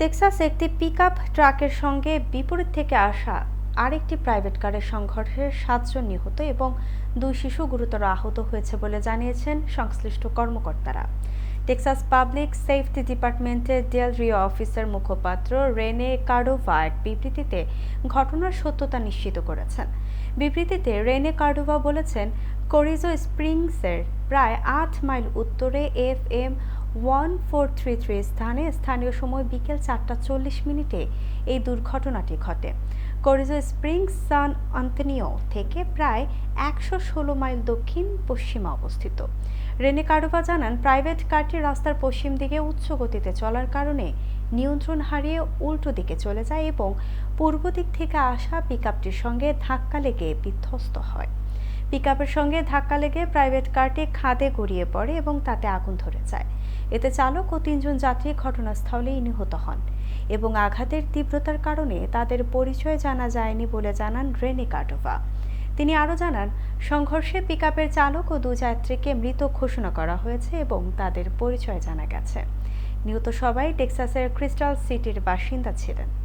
Texas একটি pickup ট্রাকের সঙ্গে বিপরীত থেকে আসা আরেকটি প্রাইভেট কারের সংঘর্ষে সাতজন নিহত এবং দুই শিশু গুরুতর আহত হয়েছে বলে জানিয়েছেন সংশ্লিষ্ট কর্মকর্তারা। টেক্সাস পাবলিক সেফটি ডিপার্টমেন্টের ডেল রিও অফিসের মুখপাত্র রেনে কার্ডোভা এক বিবৃতিতে ঘটনার সত্যতা নিশ্চিত করেছেন। বিবৃতিতে রেনে কার্ডোভা বলেছেন, করিজো স্প্রিংসের প্রায় আট মাইল উত্তরে F M one four three three স্থানে স্থানীয় সময় বিকেল চারটা চল্লিশ মিনিটে এই দুর্ঘটনাটি ঘটে। করিজো স্প্রিংস সান আন্তনিও থেকে প্রায় একশো ষোলো মাইল দক্ষিণ পশ্চিমে অবস্থিত। রেনে কার্ডোভা জানান, প্রাইভেট কারটি রাস্তার পশ্চিম দিকে উচ্চ গতিতে চলার কারণে নিয়ন্ত্রণ হারিয়ে উল্টো দিকে চলে যায় এবং পূর্ব দিক থেকে আসা পিকআপটির সঙ্গে ধাক্কা লেগে বিধ্বস্ত হয়। পিকআপের সঙ্গে ধাক্কা লেগে প্রাইভেট কারটি খাদে গড়িয়ে পড়ে এবং তাতে আগুন ধরে যায়। এতে চালক ও তিনজন যাত্রী ঘটনাস্থলেই নিহত হন এবং আঘাতের তীব্রতার কারণে তাদের পরিচয় জানা যায়নি বলে জানান রেনে কাটোভা। তিনি আরও জানান, সংঘর্ষে পিকআপের চালক ও দু যাত্রীকে মৃত ঘোষণা করা হয়েছে এবং তাদের পরিচয় জানা গেছে। নিহত সবাই টেক্সাসের ক্রিস্টাল সিটির বাসিন্দা ছিলেন।